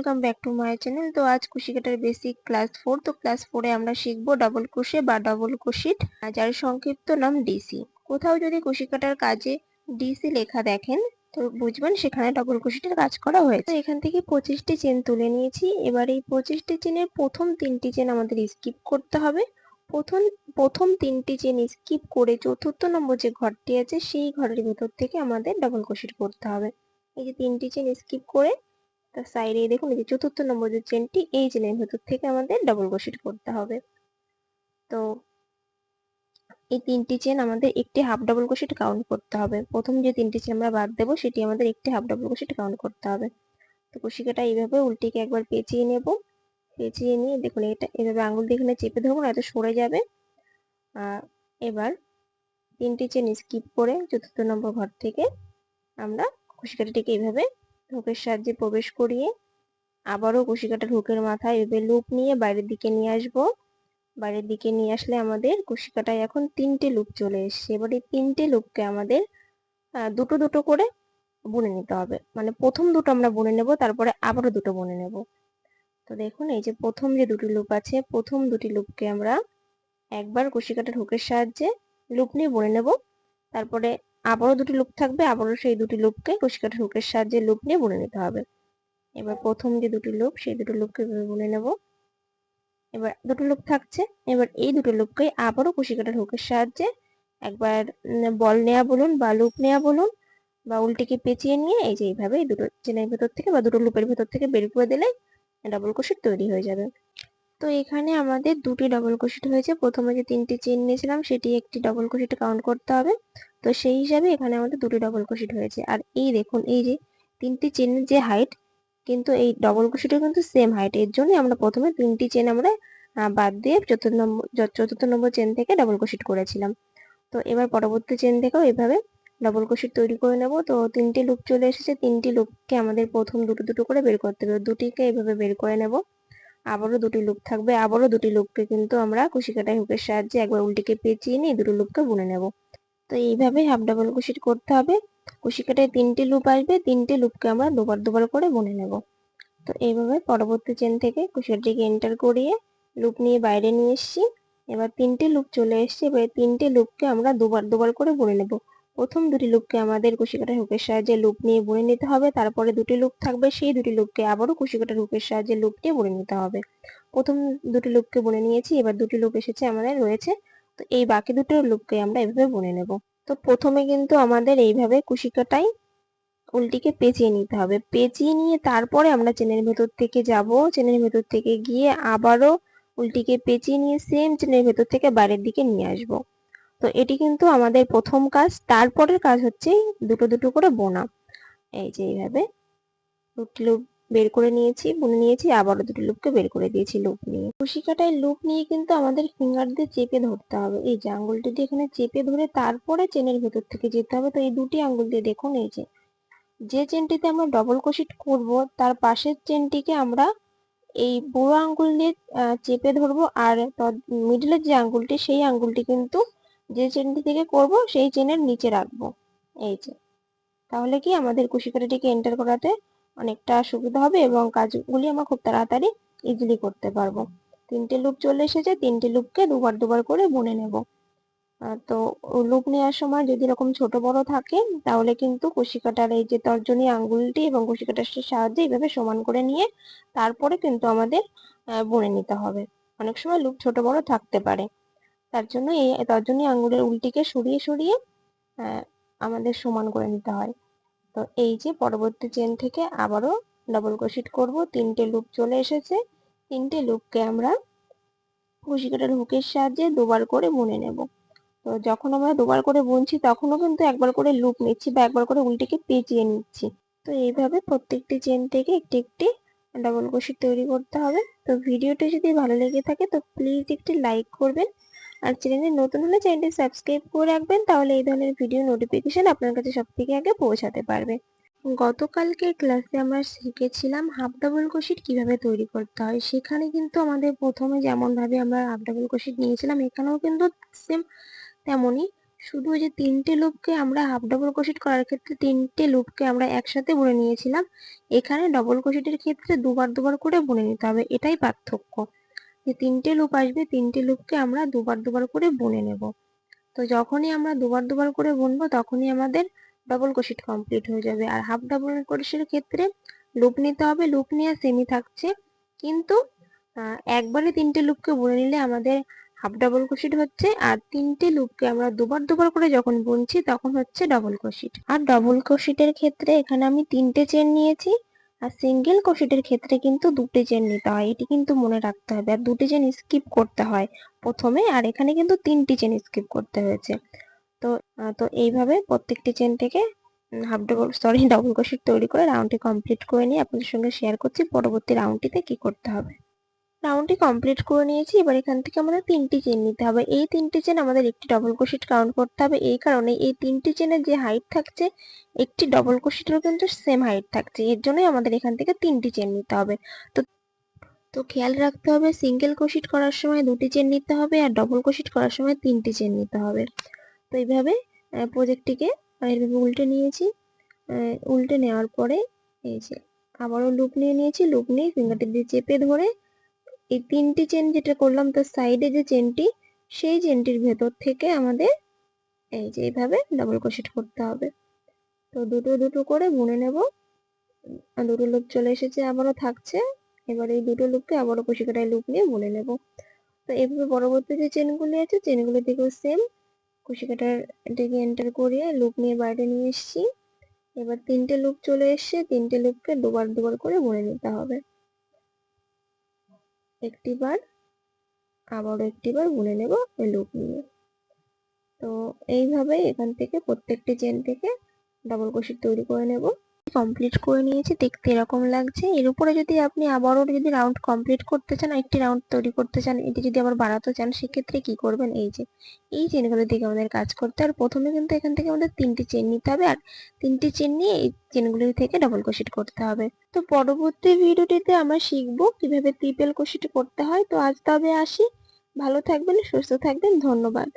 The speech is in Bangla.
Welcome back to my channel তো আজ কুশি কাটার বেসিক ক্লাস ফোর তো ক্লাস ফোরে আমরা শিখব ডাবল ক্রোশে বা ডাবল ক্রোশিট যার সংক্ষিপ্ত নাম ডিসি কোথাও যদি কুশি কাটার কাজে ডিসি লেখা দেখেন, তো বুঝবেন সেখানে ডাবল ক্রোশিটের কাজ করা হয়েছে। এখান থেকে পঁচিশটি চেন তুলে নিয়েছি। এবার এই পঁচিশটি চেনের প্রথম তিনটি চেন আমাদের স্কিপ করতে হবে। প্রথম প্রথম তিনটি চেন স্কিপ করে চতুর্থ নম্বর যে ঘরটি আছে, সেই ঘরের ভেতর থেকে আমাদের ডাবল ক্রোশিট করতে হবে। এই যে তিনটি চেন স্কিপ করে তার সাইডে দেখুন, এই যে চতুর্থ নম্বর যে চেনটি এই চেনের ভেতর থেকে আমাদের ডাবল ক্রোশেট করতে হবে। তো এই তিনটি চেন আমাদের একটি হাফ ডাবল ক্রোশেট কাউন্ট করতে হবে। প্রথম যে তিনটি চেন আমরা বাদ দেবো, সেটি আমাদের একটি হাফ ডাবল ক্রোশেট কাউন্ট করতে হবে। তো কুশিকাটা এইভাবে উল্টিকে একবার পেঁচিয়ে নেব। পেঁচিয়ে নিয়ে দেখুন, এটা এভাবে আঙুল দিয়ে এখানে চেপে ধরবো এত সরে যাবে। আর এবার তিনটি চেন স্কিপ করে চতুর্থ নম্বর ঘর থেকে আমরা কুশিকাটাটিকে এইভাবে হুকের সাহায্যে প্রবেশ করিয়ে আবারও কুশিকাটার হুকের মাথায় এভাবে লুপ নিয়ে বাইরের দিকে নিয়ে আসব। বাইরের দিকে নিয়ে আসলে আমাদের কুশিকাটায় এখন তিনটে লুপ চলে এসছে। এবার এই তিনটে লুপকে আমাদের দুটো দুটো করে বুনে নিতে হবে। মানে প্রথম দুটো আমরা বুনে নেব, তারপরে আবারও দুটো বুনে নেব। তো দেখুন, এই যে প্রথম যে দুটি লুপ আছে, প্রথম দুটি লুপকে আমরা একবার কুশিকাটার হুকের সাহায্যে লুপ নিয়ে বুনে নেব। তারপরে আবারও দুটি লুপ থাকবে, আবারও সেই দুটি লুপকে কুশিকাটার হুকের সাহায্যে লুপ নিয়ে বুনে নিতে হবে। এবার প্রথম যে দুটি লুপ, সেই দুটো লুপকে বুনে নেব। এবার দুটো লুপ থাকছে, এবার এই দুটো লুপকে আবারও কুশিকাটার হুকের সাহায্যে একবার বল নেওয়া বলুন বা লুপ নেয়া বলুন বা উল্টিকে পেঁচিয়ে নিয়ে এই যে এইভাবে এই দুটো চেনের ভেতর থেকে বা দুটো লুপের ভেতর থেকে বের করে দিলে ডাবল ক্রোশেট তৈরি হয়ে যাবে। তো এখানে আমাদের দুটি ডবল ক্রোশেট হয়েছে। প্রথমে যে তিনটি চেন নিয়েছিলাম, সেটি একটি ডবল ক্রোশেট কাউন্ট করতে হবে। তো সেই হিসাবে এখানে আমাদের দুটি ডবল ক্রোশেট হয়েছে। আর এই দেখুন, এই যে তিনটি চেনের যে হাইট কিন্তু এই ডবল ক্রোশেটের কিন্তু সেম হাইট এর জন্য আমরা প্রথমে তিনটি চেন আমরা বাদ দিয়ে চতুর্থ নম্বর চতুর্থ নম্বর চেন থেকে ডবল ক্রোশেট করেছিলাম। তো এবার পরবর্তী চেন থেকেও এভাবে ডবল ক্রোশেট তৈরি করে নেব। তো তিনটি লুপ চলে এসেছে। তিনটি লুপকে আমাদের প্রথম দুটো দুটো করে বের করতে হবে। দুটিকে এভাবে বের করে নেব। আবারও দুটি লুপ থাকবে, আবারও দুটি লুপকে কিন্তু আমরা কুশি কাটাই হুকের সাহায্যে একবার উল্টিকে পেঁচিয়ে নিয়ে দুটো লুপকে বুনে নেব। তো এইভাবে হাফ ডাবল কুশিট করতে হবে কুশি কাটায় তিনটি লুপ আসবে, তিনটি লুপকে আমরা দুবার দুবার করে বুনে নেব। তো এইভাবে পরবর্তী চেন থেকে কুশিকাটিকে এন্টার করিয়ে লুপ নিয়ে বাইরে নিয়ে এসছি, এবার তিনটে লুপ চলে এসছে, এবার তিনটে লুপকে আমরা দুবার দুবার করে বুনে নেব। প্রথম দুটি লুপকে আমাদের কুশিকাটার হুকের সাহায্যে লুপ নিয়ে বুনে নিতে হবে। তারপরে দুটি লুপ থাকবে, সেই দুটি লুপকে আবারও কুশিকাটার হুকের সাহায্যে লুপ নিয়ে বুনে নিতে হবে। প্রথম দুটি লুপকে বুনে নিয়েছি, এবার দুটি লুপ এসেছে আমাদের রয়েছে। তো এই বাকি দুটো লুপকে আমরা এভাবে বুনে নেব। তো প্রথমে কিন্তু আমাদের এইভাবে কুশিকাটাই উল্টিকে পেঁচিয়ে নিতে হবে। পেঁচিয়ে নিয়ে তারপরে আমরা চেনের ভেতর থেকে যাব। চেনের ভেতর থেকে গিয়ে আবারও উল্টিকে পেঁচিয়ে নিয়ে সেম চেনের ভেতর থেকে বাইরের দিকে নিয়ে আসব। তো এটি কিন্তু আমাদের প্রথম কাজ। তারপরের কাজ হচ্ছে দুটো দুটো করে বোনা। এই যে এইভাবে দুটি লুপ বের করে নিয়েছি, বুনে নিয়েছি, আবারও দুটি লুপকে বের করে দিয়েছি লুপ নিয়ে। কুশি কাটায় লুপ নিয়ে কিন্তু আমাদের ফিঙ্গার দিয়ে চেপে ধরতে হবে। এই যে আঙ্গুলটি দিয়ে এখানে চেপে ধরে তারপরে চেনের ভেতর থেকে যেতে হবে। তো এই দুটি আঙ্গুল দিয়ে দেখুন এই যে যে চেনটিতে আমরা ডবল ক্রোশেট করব, তার পাশের চেনটিকে আমরা এই বুড়ো আঙ্গুল দিয়ে চেপে ধরবো। আর মিডলের যে আঙ্গুলটি, সেই আঙ্গুলটি কিন্তু যে চেনটি থেকে করব, সেই চেনের নিচে রাখব। এই যে। তাহলে কি আমাদের কুশিকারিটিকে এন্টার করাতে অনেকটা সুবিধা হবে এবং কাজগুলি আমরা খুব তাড়াতাড়ি ইজিলি করতে পারব। তিনটে লুপ চলে এসেছে, তিনটে লুপকে দুবার দুবার করে বুনে নেব। তো লুপ নেওয়ার সময় যদি এরকম ছোট বড় থাকে, তাহলে কিন্তু কুশিকাটার এই যে তর্জনী আঙ্গুলটি এবং কুশিকাটার সাহায্যে এইভাবে সমান করে নিয়ে তারপরে কিন্তু আমাদের বুনে নিতে হবে। অনেক সময় লুপ ছোট বড় থাকতে পারে। তার জন্য এই তর্জনী আঙ্গুলের উল্টিকে সরিয়ে সরিয়ে আমাদের সমান করে নিতে হয়। তো এই যে পরবর্তী চেন থেকে আবারও ডাবল ক্রোশেট করব। তিনটে লুপ চলে এসেছে। তিনটে লুপকে আমরা কুশি কাটার হুকের সাহায্যে দুবার করে বুনে নেব। তো যখন আমরা দুবার করে বুনছি, তখনও কিন্তু একবার করে লুপ নিচ্ছি বা একবার করে উল্টিকে পেঁচিয়ে নিচ্ছি। তো এইভাবে প্রত্যেকটি চেন থেকে একটি একটি ডাবল ক্রোশেট তৈরি করতে হবে। তো ভিডিওটি যদি ভালো লেগে থাকে, তো প্লিজ একটি লাইক করবেন। আর চ্যানেলে নতুন হলে চ্যানেলটি সাবস্ক্রাইব করে রাখবেন, তাহলে এই ধরনের ভিডিও নোটিফিকেশন আপনার কাছে সব থেকে আগে পৌঁছাতে পারবে। গতকালকে ক্লাসে আমরা শিখেছিলাম হাফ ডাবল কোশিট কীভাবে তৈরি করতে হয়। সেখানে কিন্তু আমাদের প্রথমে যেমন ভাবে আমরা হাফ ডাবল কোশিট নিয়েছিলাম, এখানেও কিন্তু সেম তেমনই। শুধু যে তিনটে লুপকে আমরা হাফ ডবল ক্রোশেট করার ক্ষেত্রে তিনটে লুপকে আমরা একসাথে বুনে নিয়েছিলাম। এখানে ডবল ক্রোশেটের ক্ষেত্রে দুবার দুবার করে বুনে নিতে হবে, এটাই পার্থক্য। যে তিনটে লুপ আসবে, তিনটে লুপকে আমরা দুবার দুবার করে বুনে নেব। তো যখনই আমরা দুবার দুবার করে বুনবো, তখনই আমাদের ডবল ক্রোশেট কমপ্লিট হয়ে যাবে। আর হাফ ডবল ক্রোশের ক্ষেত্রে লুপ নিতে হবে। লুপ নিয়ে সেমি থাকছে। কিন্তু একবারে তিনটে লুপকে বুনে নিলে আমাদের হাফ ডাবল ক্রোশেট হচ্ছে। আর তিনটে লুপকে আমরা দুবার দুবার করে যখন বুনছি, তখন হচ্ছে ডবল ক্রোশেট আর ডবল ক্রোশেটের ক্ষেত্রে এখানে আমি তিনটে চেন নিয়েছি। আর সিঙ্গেল ক্রোশেটের ক্ষেত্রে কিন্তু দুটি চেন নিতে হয়। এটি কিন্তু মনে রাখতে হবে। আর দুটি চেন স্কিপ করতে হয় প্রথমে। আর এখানে কিন্তু তিনটি চেন স্কিপ করতে হয়েছে। তো তো এইভাবে প্রত্যেকটি চেন থেকে half double sorry double crochet তৈরি করে রাউন্ডটি কমপ্লিট করে নিয়ে আপনাদের সঙ্গে শেয়ার করছি। পরবর্তী রাউন্ডটিতে কি করতে হবে? রাউন্ডটি কমপ্লিট করে নিয়েছি। এবার এখান থেকে আমাদের তিনটি চেন নিতে হবে। এই তিনটি চেন আমাদের একটি ডবল কোশিট কাউন্ট করতে হবে। এই কারণে এই তিনটি চেনের যে হাইট থাকছে, একটি ডবল ক্রোশেটেরও কিন্তু সেম হাইট থাকছে। এর জন্যই আমাদের এখান থেকে তিনটি চেন নিতে হবে। তো তো খেয়াল রাখতে হবে সিঙ্গেল কোশিট করার সময় দুটি চেন নিতে হবে আর ডবল কোশিট করার সময় তিনটি চেন নিতে হবে। তো এইভাবে প্রজেক্টটিকে এইভাবে উল্টে নিয়েছি। উল্টে নেওয়ার পরে এই যে আবারও লুপ নিয়ে নিয়েছি। লুপ নিয়ে ফিঙ্গারটি দিয়ে চেপে ধরে এই তিনটি চেন যেটা করলাম তার সাইডে যে চেনটি সেই চেনটির ভেতর থেকে আমাদের এই যে এইভাবে ডাবল ক্রোশেট করতে হবে। তো দুটো দুটো করে বুনে নেব। দুটো লুপ চলে এসেছে, আবারও থাকছে। এবার এই দুটো লুপকে আবারও কুশি কাটায় লুপ নিয়ে বুনে নেব। তো এইভাবে পরবর্তী যে চেনগুলি আছে চেনগুলো থেকেও সেম কুশি কাটার এটাকে এন্টার করিয়ে লুপ নিয়ে বাইরে নিয়ে এসেছি। এবার তিনটে লুপ চলে এসছে, তিনটে লুপকে দুবার দুবার করে বুনে নিতে হবে। একটি বার আবারও একটি বার বুনে নেব লুপ নিয়ে। তো এইভাবেই এখান থেকে প্রত্যেকটি চেন থেকে ডাবল ক্রোশেট তৈরি করে নেব। কমপ্লিট করে নিয়েছি, দেখতে এরকম লাগছে। এর উপরে যদি আপনি আবারও যদি রাউন্ড কমপ্লিট করতে চান একটি রাউন্ড তৈরি করতে চান, এটি যদি আবার বাড়াতে চান, সেক্ষেত্রে কি করবেন? এই যে, এই চেনগুলোর দিকে আমাদের কাজ করতে আর প্রথমে কিন্তু এখান থেকে আমাদের তিনটি চেন নিতে হবে। আর তিনটি চেন নিয়ে এই চেনগুলি থেকে ডাবল ক্রোশেট করতে হবে। তো পরবর্তী ভিডিওটিতে আমরা শিখব কীভাবে ট্রিপল ক্রোশেট করতে হয়। তো আজ তবে আসি। ভালো থাকবেন, সুস্থ থাকবেন। ধন্যবাদ।